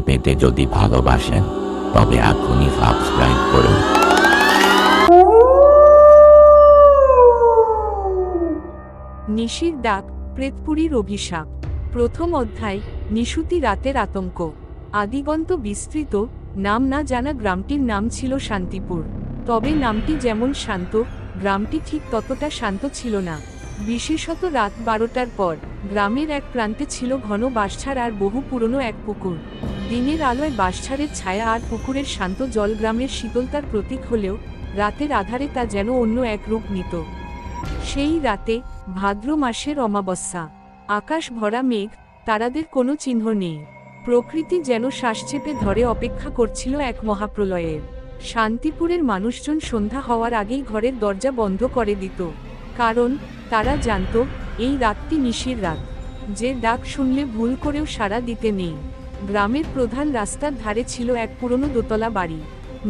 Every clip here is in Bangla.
ভয় পেতে যদি ভালোবাসেন, তবে এখনই সাবস্ক্রাইব করুন। নিশির ডাক, প্রেতপুরীর অভিশাপ। প্রথম অধ্যায়, নিশুতি রাতের আতঙ্ক। আদিগন্ত বিস্তৃত, নাম না জানা গ্রামটির নাম ছিল শান্তিপুর। তবে নামটি যেমন শান্ত, গ্রামটি ঠিক ততটা শান্ত ছিল না। বিশেষত রাত বারোটার পর, গ্রামের এক প্রান্তে ছিল ঘন বাঁশঝাড় আর বহু পুরনো এক পুকুর। দিনের আলোয় বাঁশঝাড়ের ছায়া আর পুকুরের শান্ত জল গ্রামের শীতলতার প্রতীক হলেও রাতের আধারে তা যেন অন্য এক রূপ নিত। সেই রাতে ভাদ্র মাসের অমাবস্যা। আকাশ ভরা মেঘ, তারাদের কোনো চিহ্ন নেই। প্রকৃতি যেন শ্বাস চেপে ধরে অপেক্ষা করছিল এক মহাপ্রলয়ের শান্তিপুরের মানুষজন সন্ধ্যা হওয়ার আগেই ঘরের দরজা বন্ধ করে দিত। কারণ তারা জানত, এই রাতটি নিশির রাত। যে ডাক শুনলে ভুল করেও সাড়া দিতে নেই। গ্রামের প্রধান রাস্তার ধারে ছিল এক পুরনো দোতলা বাড়ি।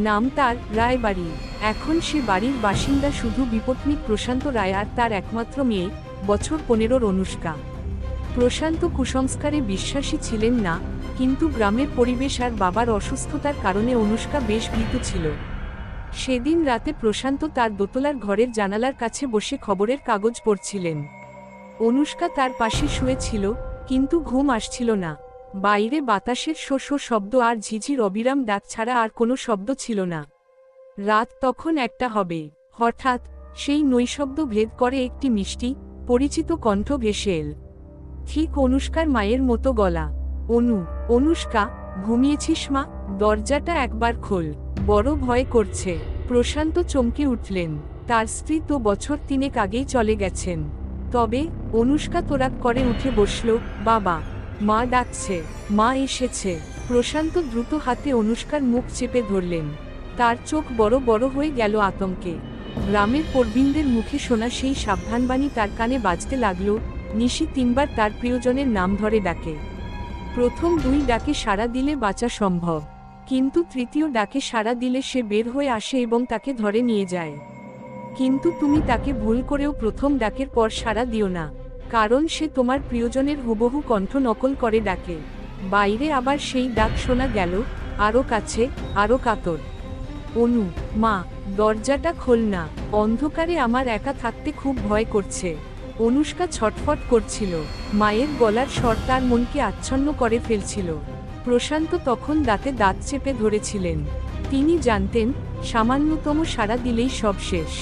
নাম তার রায়বাড়ি এখন সে বাড়ির বাসিন্দা শুধু বিপত্নিক প্রশান্ত রায় আর তার একমাত্র মেয়ে, বছর পনেরোর অনুষ্কা। প্রশান্ত কুসংস্কারে বিশ্বাসী ছিলেন না, কিন্তু গ্রামের পরিবেশ আর বাবার অসুস্থতার কারণে অনুষ্কা বেশ ভীত ছিল। সেদিন রাতে প্রশান্ত তার দোতলার ঘরের জানালার কাছে বসে খবরের কাগজ পড়ছিলেন। অনুষ্কা তার পাশে শুয়েছিল কিন্তু ঘুম আসছিল না। বাইরে বাতাসের শোষ শব্দ আর ঝিঝির অবিরাম ডাক ছাড়া আর কোনো শব্দ ছিল না। রাত তখন একটা হবে। হঠাৎ সেই নৈশব্দ ভেদ করে একটি মিষ্টি, পরিচিত কণ্ঠ ভেসে এল। ঠিক অনুষ্কার মায়ের মতো গলা। অনু, অনুষ্কা, ঘুমিয়েছিস মা? দরজাটা একবার খোল। বড় ভয় করছে। প্রশান্ত চমকে উঠলেন। তার স্ত্রী তো বছর তিনেক আগেই চলে গেছেন। তবে, অনুষ্কা তোরাক করে উঠে বসল, বাবা। মা ডাকছে, মা এসেছে। প্রশান্ত দ্রুত হাতে অনুষ্কার মুখ চেপে ধরলেন। তার চোখ বড় বড় হয়ে গেল আতঙ্কে। গ্রামের প্রবীণদের মুখে শোনা সেই সাবধানবাণী তার কানে বাজতে লাগল, নিশি তিনবার তার প্রিয়জনের নাম ধরে ডাকে। প্রথম দুই ডাকে সাড়া দিলে বাঁচা সম্ভব, কিন্তু তৃতীয় ডাকে সাড়া দিলে সে বের হয়ে আসে এবং তাকে ধরে নিয়ে যায়। কিন্তু তুমি তাকে ভুল করেও প্রথম ডাকের পর সাড়া দিও না। কারণ সে তোমার প্রিয়জনের হুবহু কণ্ঠ নকল করে ডাকে। বাইরে আবার সেই ডাক শোনা গেল আরও কাছে আরও কাতর। অনু, মা, দরজাটা খোল না, অন্ধকারে আমার একা থাকতে খুব ভয় করছে। অনুষ্কা ছটফট করছিল, মায়ের গলার স্বর তার মনকে আচ্ছন্ন করে ফেলছিল। প্রশান্ত তখন দাঁতে দাঁত চেপে ধরেছিলেন। তিনি জানতেন, সামান্যতম সাড়া দিলেই সব শেষ।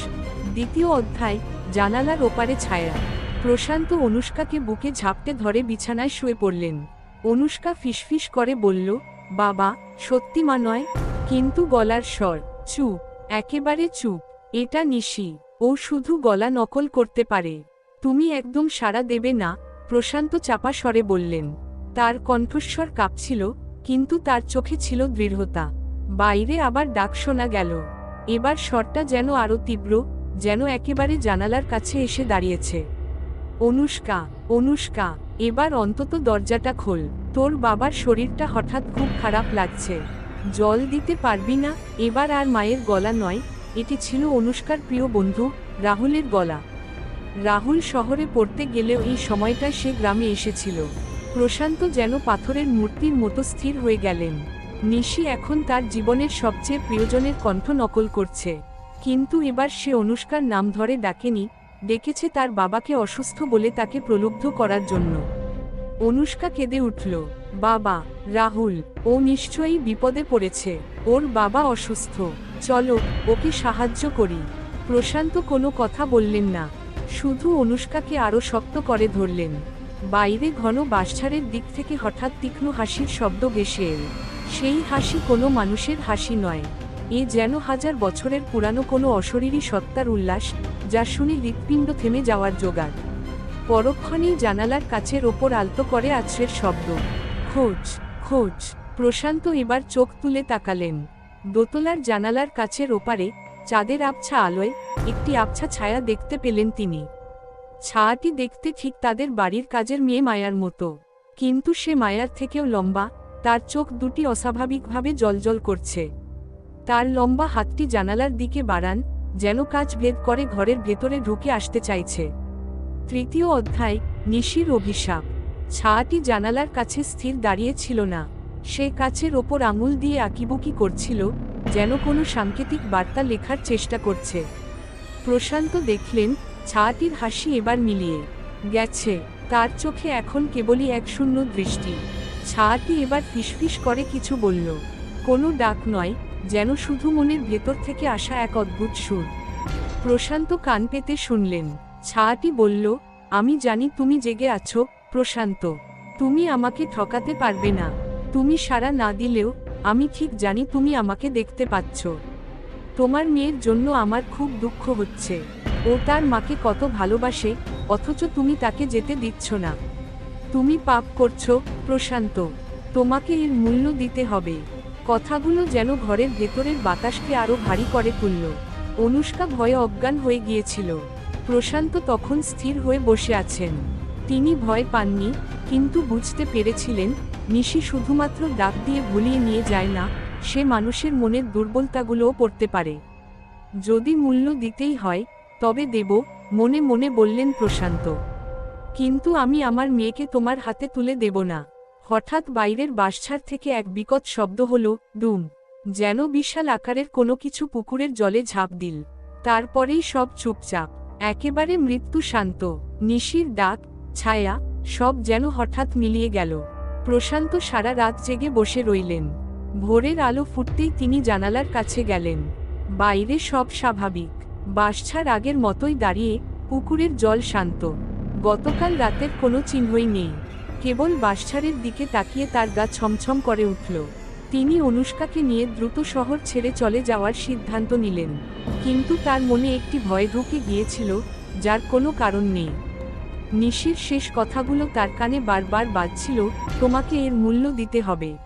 দ্বিতীয় অধ্যায়, জানালার ওপারে ছায়া। প্রশান্ত অনুষ্কাকে বুকে ঝাপটে ধরে বিছানায় শুয়ে পড়লেন। অনুষ্কা ফিসফিস করে বলল, বাবা, সত্যি মা নয়, কিন্তু গলার স্বর, চুপ, একেবারে চুপ, এটা নিশি, ও শুধু গলা নকল করতে পারে। তুমি একদম সাড়া দেবে না, প্রশান্ত চাপা স্বরে বললেন। তার কণ্ঠস্বর কাঁপছিল, কিন্তু তার চোখে ছিল দৃঢ়তা। বাইরে আবার ডাক শোনা গেল। এবার স্বরটা যেন আরও তীব্র, যেন একেবারে জানালার কাছে এসে দাঁড়িয়েছে। অনুষ্কা অনুষ্কা, এবার অন্তত দরজাটা খোল। তোর বাবার শরীরটা হঠাৎ খুব খারাপ লাগছে। জল দিতে পারবি না, এবার আর মায়ের গলা নয়, এটি ছিল অনুষ্কার প্রিয় বন্ধু, রাহুলের গলা। রাহুল শহরে পড়তে গেলেও এই সময়টায় সে গ্রামে এসেছিল। প্রশান্ত যেন পাথরের মূর্তির মতো স্থির হয়ে গেলেন। নিশি এখন তার জীবনের সবচেয়ে প্রিয়জনের কণ্ঠ নকল করছে। কিন্তু এবার সে অনুষ্কার নাম ধরে ডাকেনি ডেকেছে তার বাবাকে অসুস্থ বলে তাকে প্রলুব্ধ করার জন্য। অনুষ্কা কেঁদে উঠল, বাবা, রাহুল, ও নিশ্চয়ই বিপদে পড়েছে, ওর বাবা অসুস্থ, চলো, ওকে সাহায্য করি। প্রশান্ত কোনো কথা বললেন না, শুধু অনুষ্কাকে আরও শক্ত করে ধরলেন। বাইরে ঘন বাঁশঝাড়ের দিক থেকে হঠাৎ তীক্ষ্ণ হাসির শব্দ ভেসে এল। সেই হাসি কোনো মানুষের হাসি নয়, এ যেন হাজার বছরের পুরানো কোনো অশরীরী সত্তার উল্লাস যা শুনে হৃৎপিণ্ড থেমে যাওয়ার জোগাড়। পরক্ষণেই জানালার কাছের ওপর আলতো করে আছড়ের শব্দ। খোঁজ খোঁজ। প্রশান্ত এবার চোখ তুলে তাকালেন। দোতলার জানালার কাছের ওপারে চাঁদের আবছা আলোয় একটি আবছা ছায়া দেখতে পেলেন তিনি। ছায়াটি দেখতে ঠিক তাদের বাড়ির কাজের মেয়ে মায়ার মতো। কিন্তু সে মায়ার থেকেও লম্বা, তার চোখ দুটি অস্বাভাবিকভাবে জলজল করছে। তার লম্বা হাতটি জানালার দিকে বাড়ান যেন কাজ ভেদ করে ঘরের ভেতরে ঢুকে আসতে চাইছে। তৃতীয় অধ্যায়, নিশির অভিশাপ। ছায়াটি জানালার কাছে স্থির দাঁড়িয়ে ছিল না। সে কাছের ওপর আঙুল দিয়ে আঁকিবুকি করছিল, যেন কোনো সাংকেতিক বার্তা লেখার চেষ্টা করছে। প্রশান্ত দেখলেন, ছায়াটির হাসি এবার মিলিয়ে গেছে, তার চোখে এখন কেবলই এক শূন্য দৃষ্টি। ছায়াটি এবার ফিসফিস করে কিছু বলল, কোনো ডাক নয় যেন শুধু মনের ভেতর থেকে আসা এক অদ্ভুত সুর। প্রশান্ত কান পেতে শুনলেন। ছায়াটি বলল, আমি জানি তুমি জেগে আছো, প্রশান্ত। তুমি আমাকে ঠকাতে পারবে না। তুমি সারা না দিলেও, আমি ঠিক জানি তুমি আমাকে দেখতে পাচ্ছ। তোমার মেয়ের জন্য আমার খুব দুঃখ হচ্ছে। ও তার মাকে কত ভালোবাসে, অথচ তুমি তাকে যেতে দিচ্ছ না। তুমি পাপ করছ, প্রশান্ত। তোমাকে এর মূল্য দিতে হবে। কথাগুলো যেন ঘরের ভেতরের বাতাসকে আরও ভারী করে তুলল। অনুষ্কা ভয়ে অজ্ঞান হয়ে গিয়েছিল। প্রশান্ত তখন স্থির হয়ে বসে আছেন। তিনি ভয় পাননি, কিন্তু বুঝতে পেরেছিলেন, নিশি শুধুমাত্র ডাক দিয়ে ভুলিয়ে নিয়ে যায় না, সে মানুষের মনের দুর্বলতাগুলোও পড়তে পারে। যদি মূল্য দিতেই হয়, তবে দেব, মনে মনে বললেন প্রশান্ত। কিন্তু আমি আমার মেয়েকে তোমার হাতে তুলে দেব না। হঠাৎ বাইরের বাসছাড় থেকে এক বিকট শব্দ হল ডুম যেন বিশাল আকারের কোনো কিছু পুকুরের জলে ঝাঁপ দিল। তারপরেই সব চুপচাপ। একেবারে মৃত্যু শান্ত। নিশির ডাক ছায়া, সব যেন হঠাৎ মিলিয়ে গেল। প্রশান্ত সারা রাত জেগে বসে রইলেন। ভোরের আলো ফুটতেই তিনি জানালার কাছে গেলেন। বাইরে সব স্বাভাবিক। বাসছাড় আগের মতোই দাঁড়িয়ে পুকুরের জল শান্ত। গতকাল রাতের কোনো চিহ্নই নেই। কেবল বাসছাড়ের দিকে তাকিয়ে তার গা ছমছম করে উঠল। তিনি অনুষ্কাকে নিয়ে দ্রুত শহর ছেড়ে চলে যাওয়ার সিদ্ধান্ত নিলেন। কিন্তু তার মনে একটি ভয় ঢুকে গিয়েছিল, যার কোনো কারণ নেই। নিশির শেষ কথাগুলো তার কানে বারবার বাজছিল, তোমাকে এর মূল্য দিতে হবে।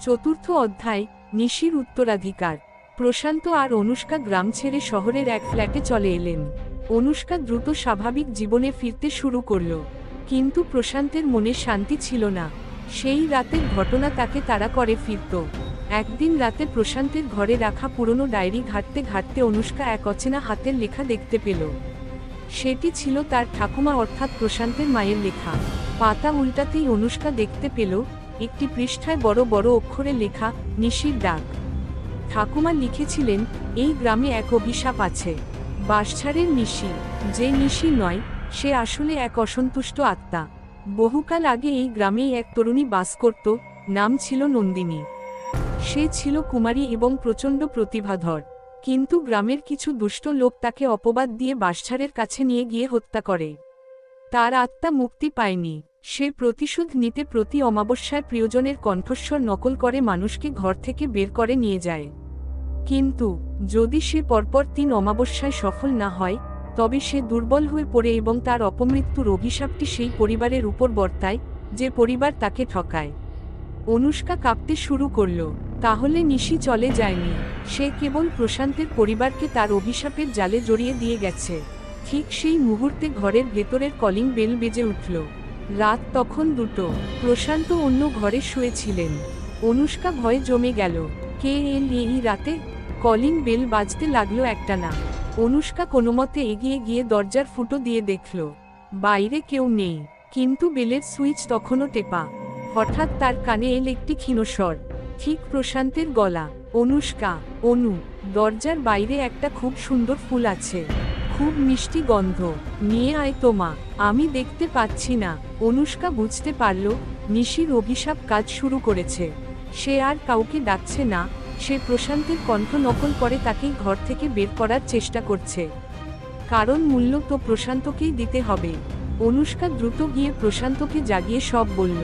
চতুর্থ অধ্যায়, নিশির উত্তরাধিকার। প্রশান্ত আর অনুষ্কা গ্রাম ছেড়ে শহরের এক ফ্ল্যাটে চলে এলেন। অনুষ্কা দ্রুত স্বাভাবিক জীবনে ফিরতে শুরু করল। কিন্তু প্রশান্তের মনে শান্তি ছিল না। সেই রাতের ঘটনা তাকে তাড়া করে ফিরত। একদিন রাতে প্রশান্তের ঘরে রাখা পুরনো ডায়েরি ঘাটতে ঘাটতে অনুষ্কা এক অচেনা হাতের লেখা দেখতে পেল। সেটি ছিল তার ঠাকুমা অর্থাৎ প্রশান্তের মায়ের লেখা। পাতা উল্টাতেই অনুষ্কা দেখতে পেল, একটি পৃষ্ঠায় বড় বড় অক্ষরে লেখা, নিশির ডাক। ঠাকুমা লিখেছিলেন, এই গ্রামে এক অভিশাপ আছে। বাঁশঝাড়ের নিশি, যে নিশি নয় সে আসলে এক অসন্তুষ্ট আত্মা। বহুকাল আগে এই গ্রামেই এক তরুণী বাস করত, নাম ছিল নন্দিনী। সে ছিল কুমারী এবং প্রচণ্ড প্রতিভাধর। কিন্তু গ্রামের কিছু দুষ্ট লোক তাকে অপবাদ দিয়ে বাঁশঝাড়ের কাছে নিয়ে গিয়ে হত্যা করে। তার আত্মা মুক্তি পায়নি। সে প্রতিশোধ নিতে প্রতি অমাবস্যায় প্রিয়জনের কণ্ঠস্বর নকল করে মানুষকে ঘর থেকে বের করে নিয়ে যায়। কিন্তু, যদি সে পরপর তিন অমাবস্যায় সফল না হয় তবে সে দুর্বল হয়ে পড়ে এবং তার অপমৃত্যুর অভিশাপটি সেই পরিবারের উপর বর্তায়, যে পরিবার তাকে ঠকায়। অনুষ্কা কাঁপতে শুরু করল, তাহলে নিশি চলে যায়নি। সে কেবল প্রশান্তের পরিবারকে তার অভিশাপের জালে জড়িয়ে দিয়ে গেছে। ঠিক সেই মুহূর্তে ঘরের ভেতরের কলিং বেল বেজে উঠল। রাত তখন দুটো। প্রশান্ত অন্য ঘরে শুয়েছিলেন। অনুষ্কা ভয়ে জমে গেল, কে এল এই রাতে? কলিং বেল বাজতে লাগল একটা না অনুষ্কা কোনোমতে এগিয়ে গিয়ে দরজার ফুটো দিয়ে দেখল, বাইরে কেউ নেই, কিন্তু বেলের সুইচ তখনও টেপা। হঠাৎ তার কানে এল একটি ক্ষীণস্বর ঠিক প্রশান্তের গলা, অনুষ্কা, অনু, দরজার বাইরে একটা খুব সুন্দর ফুল আছে, খুব মিষ্টি গন্ধ, নিয়ে আয় তোমা আমি দেখতে পাচ্ছি না। অনুষ্কা বুঝতে পারল, নিশির অভিশাপ কাজ শুরু করেছে, সে আর কাউকে ডাকছে না সে প্রশান্তের কণ্ঠ নকল করে তাকেই ঘর থেকে বের করার চেষ্টা করছে। কারণ মূল্য তো প্রশান্তকেই দিতে হবে। অনুষ্কা দ্রুত গিয়ে প্রশান্তকে জাগিয়ে সব বলল।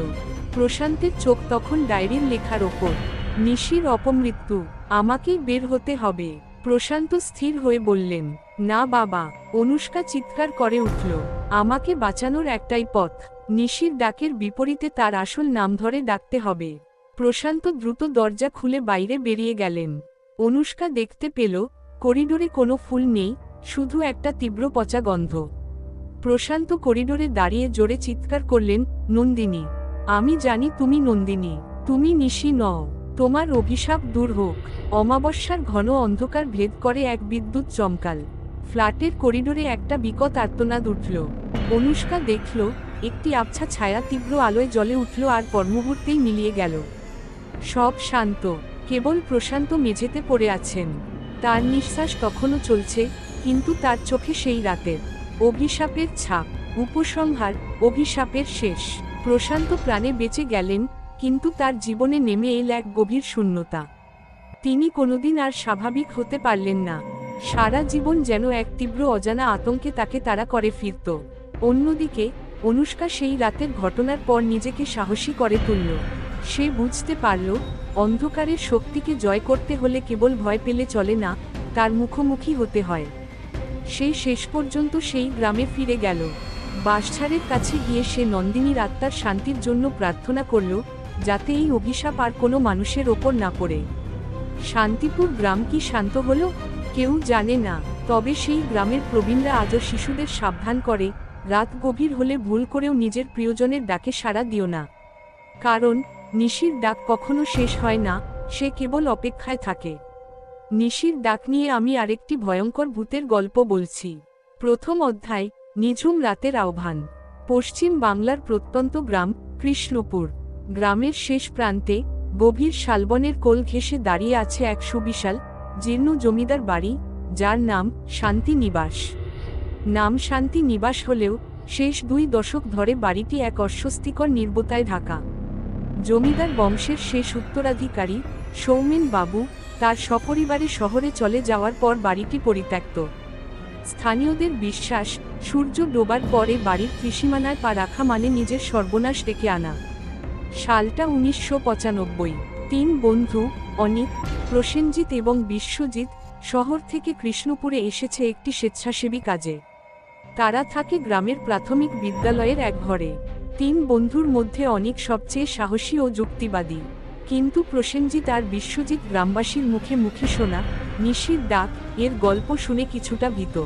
প্রশান্তের চোখ তখন ডায়েরির লেখার ওপর। নিশির অপমৃত্যু। আমাকেই বের হতে হবে। প্রশান্ত স্থির হয়ে বললেন, না বাবা। অনুষ্কা চিৎকার করে উঠল, আমাকে বাঁচানোর একটাই পথ। নিশির ডাকের বিপরীতে তার আসল নাম ধরে ডাকতে হবে। প্রশান্ত দ্রুত দরজা খুলে বাইরে বেরিয়ে গেলেন। অনুষ্কা দেখতে পেল, করিডোরে কোনো ফুল নেই, শুধু একটা তীব্র পচা গন্ধ। প্রশান্ত করিডোরে দাঁড়িয়ে জোরে চিৎকার করলেন, নন্দিনী, আমি জানি তুমি নন্দিনী, তুমি নিশি নও, তোমার অভিশাপ দূর হোক। অমাবস্যার ঘন অন্ধকার ভেদ করে এক বিদ্যুৎ চমকাল। ফ্ল্যাটের করিডোরে একটা বিকট আর্তনাদ উঠল। অনুষ্কা দেখল, একটি আবছা ছায়া তীব্র আলোয় জলে উঠল আর পরমুহূর্তেই মিলিয়ে গেল। সব শান্ত, কেবল প্রশান্ত মেঝেতে পড়ে আছেন। তার নিঃশ্বাস তখনও চলছে, কিন্তু তার চোখে সেই রাতের অভিশাপের ছাপ, উপসংহার, অভিশাপের শেষ। প্রশান্ত প্রাণে বেঁচে গেলেন, কিন্তু তার জীবনে নেমে এল এক গভীর শূন্যতা। তিনি কোনোদিন আর স্বাভাবিক হতে পারলেন না। সারা জীবন যেন এক তীব্র অজানা আতঙ্কে তাকে তারা করে ফিরত। অন্যদিকে, অনুষ্কা সেই রাতের ঘটনার পর নিজেকে সাহসী করে তুলল। সে বুঝতে পারল, অন্ধকারের শক্তিকে জয় করতে হলে কেবল ভয় পেলে চলে না, তার মুখোমুখি হতে হয়। সে শেষ পর্যন্ত সেই গ্রামে ফিরে গেল। বাঁশঝাড়ের কাছে গিয়ে সে নন্দিনীর আত্মার শান্তির জন্য প্রার্থনা করল, যাতে এই অভিশাপ আর কোনো মানুষের ওপর না পড়ে। শান্তিপুর গ্রাম কি শান্ত হলো? কেউ জানে না, তবে সেই গ্রামের প্রবীণরা আজও শিশুদের সাবধান করে, রাত গভীর হলে ভুল করেও নিজের প্রিয়জনের ডাকে সাড়া দিও না। কারণ নিশির ডাক কখনো শেষ হয় না, সে কেবল অপেক্ষায় থাকে। নিশির ডাক নিয়ে আমি আরেকটি ভয়ঙ্কর ভূতের গল্প বলছি। প্রথম অধ্যায়, নিঝুম রাতের আহ্বান। পশ্চিম বাংলার প্রত্যন্ত গ্রাম, কৃষ্ণপুর। গ্রামের শেষ প্রান্তে, গভীর শালবনের কোল ঘেঁষে দাঁড়িয়ে আছে এক সুবিশাল, জীর্ণ জমিদার বাড়ি, যার নাম শান্তি নিবাস। নাম শান্তি নিবাস হলেও, শেষ দুই দশক ধরে বাড়িটি এক অস্বস্তিকর নির্বতায় ঢাকা। জমিদার বংশের শেষ উত্তরাধিকারী সৌমেন বাবু তার সপরিবারে শহরে চলে যাওয়ার পর বাড়িটি পরিত্যক্ত। স্থানীয়দের বিশ্বাস, সূর্য ডোবার পরে বাড়ির কৃষিমানায় পা রাখা মানে নিজের সর্বনাশ ডেকে আনা। সালটা উনিশশো পঁচানব্বই। তিন বন্ধু অনিক প্রসেনজিৎ এবং বিশ্বজিৎ শহর থেকে কৃষ্ণপুরে এসেছে একটি স্বেচ্ছাসেবী কাজে। তারা থাকে গ্রামের প্রাথমিক বিদ্যালয়ের এক ঘরে। তিন বন্ধুর মধ্যে অনেক সবচেয়ে সাহসী ও যুক্তিবাদী। কিন্তু প্রসেনজিৎ আর বিশ্বজিৎ গ্রামবাসীর মুখে মুখে শোনা, নিশির ডাক, এর গল্প শুনে কিছুটা ভীত।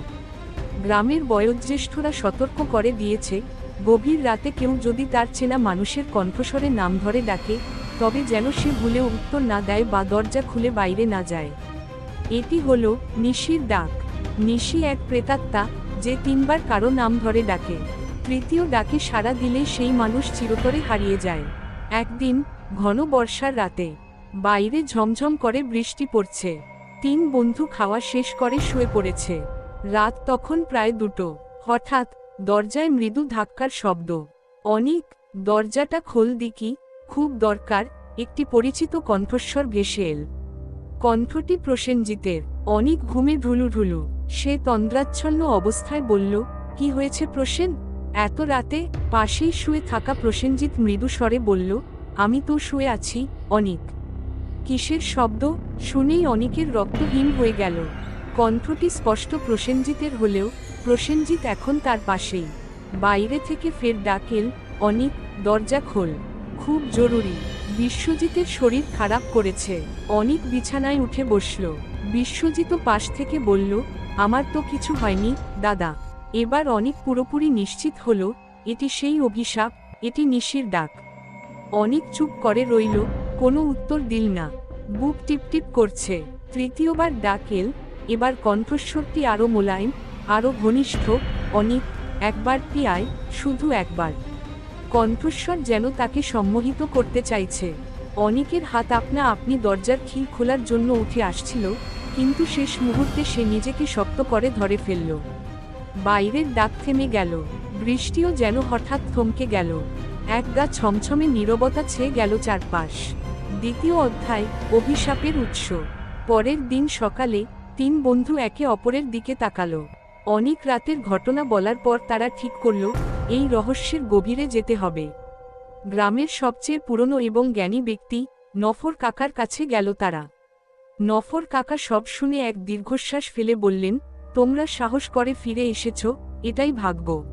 গ্রামের বয়োজ্যেষ্ঠরা সতর্ক করে দিয়েছে, গভীর রাতে কেউ যদি তার চেনা মানুষের কণ্ঠস্বরে নাম ধরে ডাকে, তবে যেন সে ভুলে উত্তর না দেয় বা দরজা খুলে বাইরে না যায়। এটি হল নিশির ডাক। নিশি এক প্রেতাত্মা, যে তিনবার কারও নাম ধরে ডাকে। তৃতীয় ডাকে সাড়া দিলে সেই মানুষ চিরতরে হারিয়ে যায়। একদিন, ঘন বর্ষার রাতে, বাইরে ঝমঝম করে বৃষ্টি পড়ছে। তিন বন্ধু খাওয়া শেষ করে শুয়ে পড়েছে। রাত তখন প্রায় দুটো। হঠাৎ, দরজায় মৃদু ধাক্কার শব্দ। অনিক, দরজাটা খোল দিকি খুব দরকার, একটি পরিচিত কণ্ঠস্বর ভেসে এল। কণ্ঠটি প্রসেনজিতের। অনেক ঘুমে ঢুলু ঢুলু সে তন্দ্রাচ্ছন্ন অবস্থায় বলল, কি হয়েছে প্রসেন? এত রাতে পাশেই শুয়ে থাকা প্রসেনজিৎ মৃদু স্বরে বলল, আমি তো শুয়ে আছি, অনিক। কিসের শব্দ শুনেই অনিকের রক্তহীন হয়ে গেল। কণ্ঠটি স্পষ্ট প্রসেনজিতের হলেও প্রসেনজিৎ এখন তার পাশেই। বাইরে থেকে ফের ডাকেল অনিক, দরজা খোল। খুব জরুরি। বিশ্বজিতের শরীর খারাপ করেছে। অনিক বিছানায় উঠে বসল। বিশ্বজিৎ পাশ থেকে বলল, আমার তো কিছু হয়নি, দাদা। এবার অনেক পুরোপুরি নিশ্চিত হল, এটি সেই অভিশাপ, এটি নিশির ডাক। অনেক চুপ করে রইল, কোনো উত্তর দিল না। বুক টিপটিপ করছে। তৃতীয়বার ডাকেল এবার কণ্ঠস্বরটি আরও মোলায়েম, আরও ঘনিষ্ঠ, অনেক, একবার পিয়ায় শুধু একবার। কণ্ঠস্বর যেন তাকে সম্মোহিত করতে চাইছে। অনেকের হাত আপনা আপনি দরজার খিল খোলার জন্য উঠে আসছিল, কিন্তু শেষ মুহূর্তে সে নিজেকে শক্ত করে ধরে ফেলল। বাইরের ডাক থেমে গেল, বৃষ্টিও যেন হঠাৎ থমকে গেল। এক গা ছমছমে নীরবতা ছেয়ে গেল চারপাশ। দ্বিতীয় অধ্যায়, অভিশাপের উৎস। পরের দিন সকালে, তিন বন্ধু একে অপরের দিকে তাকালো। অনেক রাতের ঘটনা বলার পর তারা ঠিক করল, এই রহস্যের গভীরে যেতে হবে। গ্রামের সবচেয়ে পুরনো এবং জ্ঞানী ব্যক্তি, নফর কাকার কাছে গেল তারা। নফর কাকা সব শুনে এক দীর্ঘশ্বাস ফেলে বললেন তোমরা সাহস করে ফিরে এসেছ, এটাই ভাগ্য।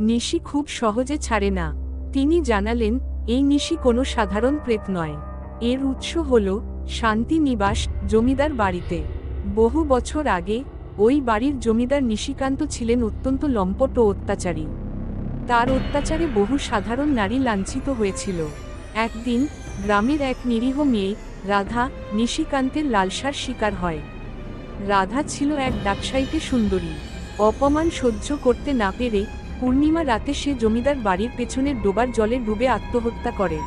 নিশি খুব সহজে ছাড়ে না। তিনি জানালেন, এই নিশি কোনো সাধারণ প্রেত নয়। এর উৎস হল, শান্তি নিবাস, জমিদার বাড়িতে। বহু বছর আগে, ওই বাড়ির জমিদার নিশিকান্ত ছিলেন অত্যন্ত লম্পট ও অত্যাচারী। তার অত্যাচারে বহু সাধারণ নারী লাঞ্ছিত হয়েছিল। একদিন, গ্রামের এক নিরীহ মেয়ে, রাধা, নিশিকান্তের লালসার শিকার হয়। রাধা ছিল এক ডাকসাইতে সুন্দরী। অপমান সহ্য করতে না পেরে পূর্ণিমা রাতে সে জমিদার বাড়ির পেছনের ডোবার জলে ডুবে আত্মহত্যা করে।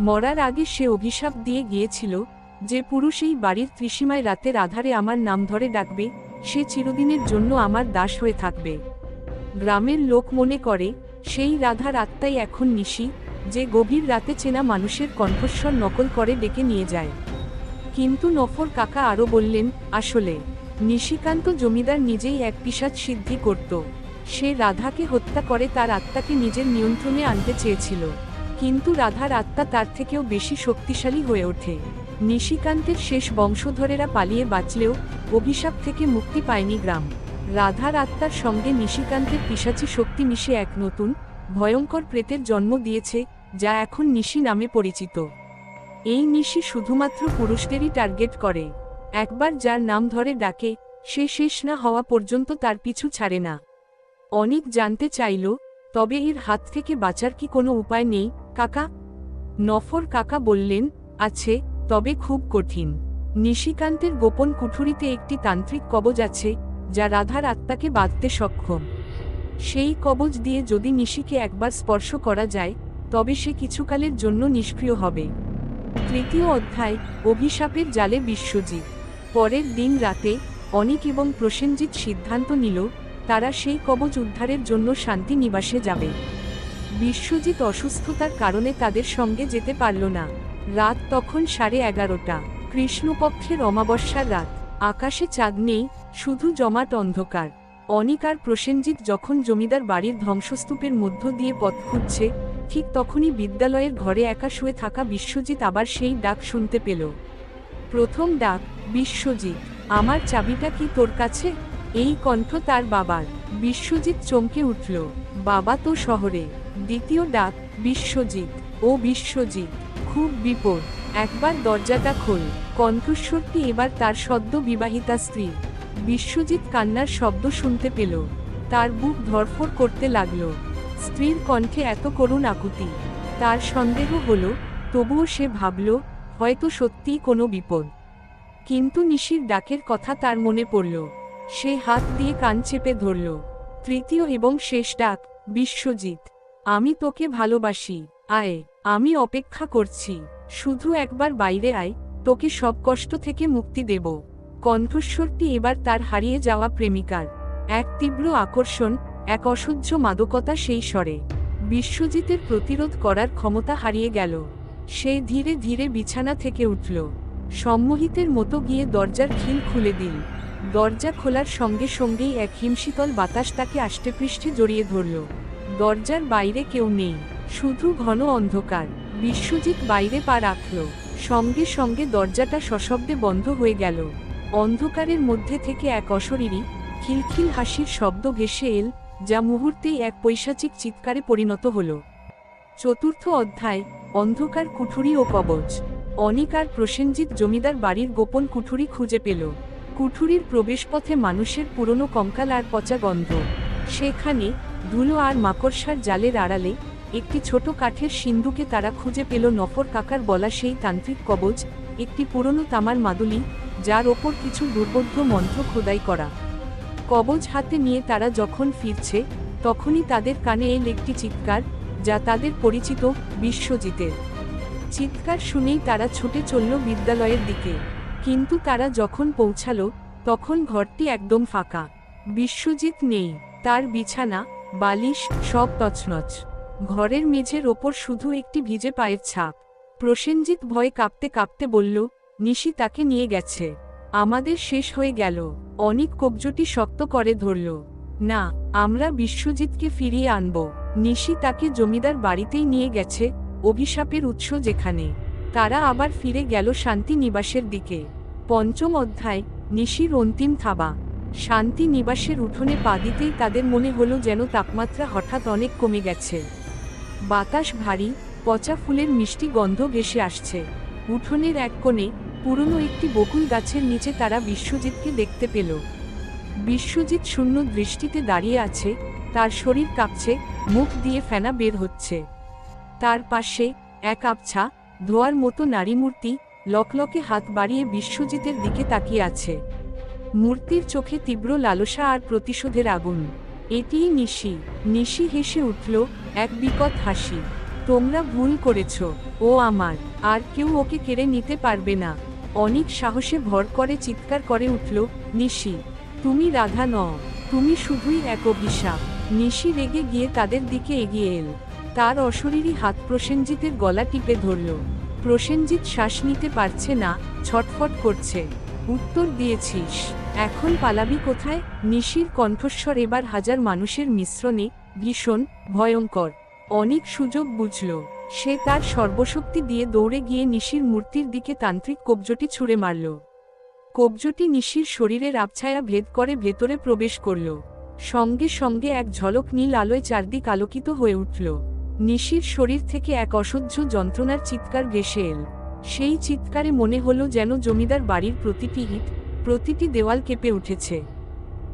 মরার আগে সে অভিশাপ দিয়ে গিয়েছিল যে পুরুষ এই বাড়ির ত্রিসীমায় রাতের আধারে আমার নাম ধরে ডাকবে, সে চিরদিনের জন্য আমার দাস হয়ে থাকবে। গ্রামের লোক মনে করে, সেই রাধার আত্মাই এখন নিশি, যে গভীর রাতে চেনা মানুষের কণ্ঠস্বর নকল করে ডেকে নিয়ে যায়। কিন্তু নফর কাকা আরও বললেন, আসলে, নিশিকান্ত জমিদার নিজেই এক পিসাজ সিদ্ধি করত। সে রাধাকে হত্যা করে তার আত্মাকে নিজের নিয়ন্ত্রণে আনতে চেয়েছিল। কিন্তু রাধার আত্মা তার থেকেও বেশি শক্তিশালী হয়ে ওঠে। নিশিকান্তের শেষ বংশধরেরা পালিয়ে বাঁচলেও অভিশাপ থেকে মুক্তি পায়নি গ্রাম। রাধার আত্মার সঙ্গে নিশিকান্তের পিসাচি শক্তি মিশে এক নতুন, ভয়ঙ্কর প্রেতের জন্ম দিয়েছে, যা এখন নিশি নামে পরিচিত। এই নিশি শুধুমাত্র পুরুষদেরই টার্গেট করে। একবার যার নাম ধরে ডাকে, সে শেষ না হওয়া পর্যন্ত তার পিছু ছাড়ে না। অনেক জানতে চাইল, তবে এর হাত থেকে বাঁচার কি কোনো উপায় নেই, কাকা? নফর কাকা বললেন, আছে, তবে খুব কঠিন। নিশিকান্তের গোপন কুঠুরিতে একটি তান্ত্রিক কবজ আছে, যা রাধার আত্মাকে বাঁধতে সক্ষম। সেই কবজ দিয়ে যদি নিশিকে একবার স্পর্শ করা যায়, তবে সে কিছুকালের জন্য নিষ্ক্রিয় হবে। তৃতীয় অধ্যায়, অভিশাপের জালে বিশ্বজিৎ। পরের দিন রাতে, অনিক এবং প্রসেনজিৎ সিদ্ধান্ত নিল, তারা সেই কবচ উদ্ধারের জন্য শান্তি নিবাসে যাবে। বিশ্বজিৎ অসুস্থতার কারণে তাদের সঙ্গে যেতে পারল না। রাত তখন সাড়ে এগারোটা। কৃষ্ণপক্ষের অমাবস্যার রাত। আকাশে চাঁদ নেই, শুধু জমাট অন্ধকার। অনিক আর প্রসেনজিৎ যখন জমিদার বাড়ির ধ্বংসস্তূপের মধ্য দিয়ে পথ খুঁজছে ঠিক তখনই বিদ্যালয়ের ঘরে একা শুয়ে থাকা বিশ্বজিৎ আবার সেই ডাক শুনতে পেল। প্রথম ডাক, বিশ্বজিৎ, আমার চাবিটা কি তোর কাছে? এই কণ্ঠ তার বাবার। বিশ্বজিৎ চমকে উঠল। বাবা তো শহরে। দ্বিতীয় ডাক, বিশ্বজিৎ। ও বিশ্বজিৎ, খুব বিপদ। একবার দরজাটা খোল। কণ্ঠস্বরটি এবার তার সদ্য বিবাহিতা স্ত্রী বিশ্বজিৎ কান্নার শব্দ শুনতে পেল। তার বুক ধরফর করতে লাগল। স্ত্রীর কণ্ঠে এত করুণ আকুতি। তার সন্দেহ হল, তবুও সে ভাবল, হয়তো সত্যিই কোনো বিপদ। কিন্তু নিশির ডাকের কথা তার মনে পড়ল। সে হাত দিয়ে কান চেপে ধরল, তৃতীয় এবং শেষ ডাক, বিশ্বজিৎ, আমি তোকে ভালোবাসি, আয়, আমি অপেক্ষা করছি, শুধু একবার বাইরে আয়, তোকে সব কষ্ট থেকে মুক্তি দেব। কণ্ঠস্বরটি এবার তার হারিয়ে যাওয়া প্রেমিকার। এক তীব্র আকর্ষণ এক অসহ্য মাদকতা সেই স্বরে। বিশ্বজিতের প্রতিরোধ করার ক্ষমতা হারিয়ে গেল। সে ধীরে ধীরে বিছানা থেকে উঠল। সম্মোহিতের মতো গিয়ে দরজার খিল খুলে দিল। দরজা খোলার সঙ্গে সঙ্গেই এক হিমশীতল বাতাস তাকে আষ্টেপৃষ্ঠে জড়িয়ে ধরল। দরজার বাইরে কেউ নেই, শুধু ঘন অন্ধকার। বিশ্বজিৎ বাইরে পা রাখল। সঙ্গে সঙ্গে দরজাটা সশব্দে বন্ধ হয়ে গেল। অন্ধকারের মধ্যে থেকে এক অশরীরী, খিলখিল হাসির শব্দ ভেসে এল যা মুহূর্তেই এক পৈশাচিক চিৎকারে পরিণত হল। চতুর্থ অধ্যায়, অন্ধকার কুঠুরি ও কবচ। অনেক আর প্রসেনজিৎ জমিদার বাড়ির গোপন কুঠুরি খুঁজে পেল। কুঠুরির প্রবেশপথে মানুষের পুরনো কঙ্কাল আর পচা গন্ধ। সেখানে ধুলো আর মাকড়সার জালের আড়ালে একটি ছোট কাঠের সিন্ধুকে তারা খুঁজে পেল নফর কাকার বলা সেই তান্ত্রিক কবচ, একটি পুরনো তামার মাদুলি, যার ওপর কিছু দুর্বোধ্য মন্ত্র খোদাই করা। কবজ হাতে নিয়ে তারা যখন ফিরছে, তখনই তাদের কানে এল একটি চিৎকার, যা তাদের পরিচিত বিশ্বজিতের। চিৎকার শুনেই তারা ছুটে চলল বিদ্যালয়ের দিকে। কিন্তু তারা যখন পৌঁছালো, তখন ঘরটি একদম ফাঁকা। বিশ্বজিৎ নেই, তার বিছানা, বালিশ সব তছনছ। ঘরের মেঝের ওপর শুধু একটি ভিজে পায়ের ছাপ। প্রসেনজিৎ ভয়ে কাঁপতে কাঁপতে বলল, নিশি তাকে নিয়ে গেছে। আমাদের শেষ হয়ে গেল। অনেক কবজটি শক্ত করে ধরল। না, আমরা বিশ্বজিৎকে ফিরিয়ে আনব। নিশি তাকে জমিদার বাড়িতেই নিয়ে গেছে, অভিশাপের উৎস যেখানে। তারা আবার ফিরে গেল শান্তি নিবাসের দিকে। পঞ্চম অধ্যায়, নিশির অন্তিম থাবা। শান্তি নিবাসের উঠোনে পা দিতেই তাদের মনে হলো যেন তাপমাত্রা হঠাৎ অনেক কমে গেছে। বাতাস ভারী, পচা ফুলের মিষ্টি গন্ধ ভেসে আসছে। উঠোনের এক কোণে পুরনো একটি বকুল গাছের নিচে তারা বিশ্বজিৎকে দেখতে পেল। বিশ্বজিৎ শূন্য দৃষ্টিতে দাঁড়িয়ে আছে, তার শরীর কাঁপছে, মুখ দিয়ে ফেনা বের হচ্ছে। তার পাশে এক আবছা, ধোয়ার মতো নারী মূর্তি লকলকে হাত বাড়িয়ে বিশ্বজিতের দিকে তাকিয়ে আছে। মূর্তির চোখে তীব্র লালসা আর প্রতিশোধের আগুন। এটিই নিশি। নিশি হেসে উঠল, এক বিকট হাসি। তোমরা ভুল করেছ। ও আমার। আর কেউ ওকে কেড়ে নিতে পারবে না। অনেক সাহসে ভর করে চিৎকার করে উঠল, নিশি, তুমি রাধা নও, তুমি শুধুই এক অভিশাপ। নিশি রেগে গিয়ে তাদের দিকে এগিয়ে এল। তার অশরীরী হাত প্রসেনজিতের গলা টিপে ধরল। প্রসেনজিৎ শ্বাস নিতে পারছে না, ছটফট করছে। উত্তর দিয়েছিস, এখন পালাবি কোথায়? নিশির কণ্ঠস্বর এবার হাজার মানুষের মিশ্রণে ভীষণ ভয়ঙ্কর। অনেক সুযোগ বুঝল। সে তার সর্বশক্তি দিয়ে দৌড়ে গিয়ে নিশির মূর্তির দিকে তান্ত্রিক কবজটি ছুঁড়ে মারল। কবজটি নিশির শরীরের আবছায়া ভেদ করে ভেতরে প্রবেশ করল। সঙ্গে সঙ্গে এক ঝলক নীল আলোয় চারদিক আলোকিত হয়ে উঠল। নিশির শরীর থেকে এক অসহ্য যন্ত্রণার চিৎকার ভেসে এল। সেই চিৎকারে মনে হলো যেন জমিদার বাড়ির প্রতিটি ইট, প্রতিটি দেওয়াল কেঁপে উঠেছে।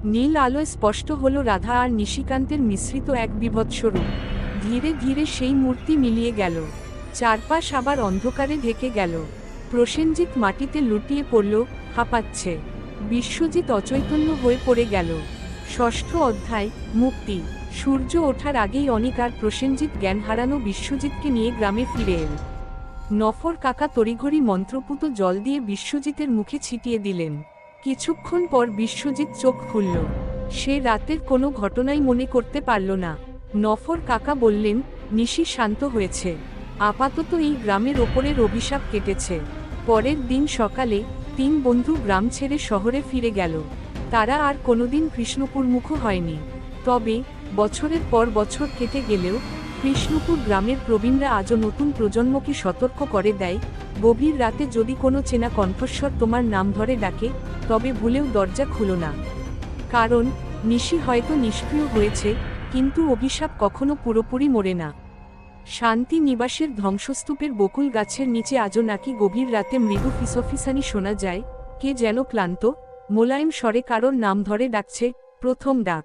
নীল আলোয় স্পষ্ট হলো রাধা আর নিশিকান্তের মিশ্রিত এক বিভৎস রূপ। ধীরে ধীরে সেই মূর্তি মিলিয়ে গেল। চারপাশ আবার অন্ধকারে ঢেকে গেল। প্রসেনজিৎ মাটিতে লুটিয়ে পড়ল, হাঁপাচ্ছে। বিশ্বজিৎ অচৈতন্য হয়ে পড়ে গেল। ষষ্ঠ অধ্যায়, মুক্তি। সূর্য ওঠার আগেই অনিক আর প্রসেনজিৎ জ্ঞান হারানো বিশ্বজিৎকে নিয়ে গ্রামে ফিরে এল। নফর কাকা তড়িঘড়ি মন্ত্রপুত জল দিয়ে বিশ্বজিতের মুখে ছিটিয়ে দিলেন। কিছুক্ষণ পর বিশ্বজিৎ চোখ খুলল। সে রাতের কোনো ঘটনাই মনে করতে পারল না। নফর কাকা বললেন, নিশি শান্ত হয়েছে। আপাতত এই গ্রামের ওপরের অভিশাপ কেটেছে। পরের দিন সকালে তিন বন্ধু গ্রাম ছেড়ে শহরে ফিরে গেল। তারা আর কোনোদিন কৃষ্ণপুরমুখ হয়নি। তবে বছরের পর বছর কেটে গেলেও কৃষ্ণপুর গ্রামের প্রবীণরা আজও নতুন প্রজন্মকে সতর্ক করে দেয়, গভীর রাতে যদি কোনো চেনা কণ্ঠস্বর তোমার নাম ধরে ডাকে, তবে ভুলেও দরজা খুলো না। কারণ নিশি হয়তো নিষ্ক্রিয় হয়েছে কিন্তু অভিশাপ কখনো পুরোপুরি মরে না। শান্তি নিবাসের ধ্বংসস্তূপের বকুল গাছের নিচে আজও নাকি গভীর রাতে মৃদু ফিসফিসানি শোনা যায়, কে যেন ক্লান্ত, মোলায়েম স্বরে কারোর নাম ধরে ডাকছে, প্রথম ডাক।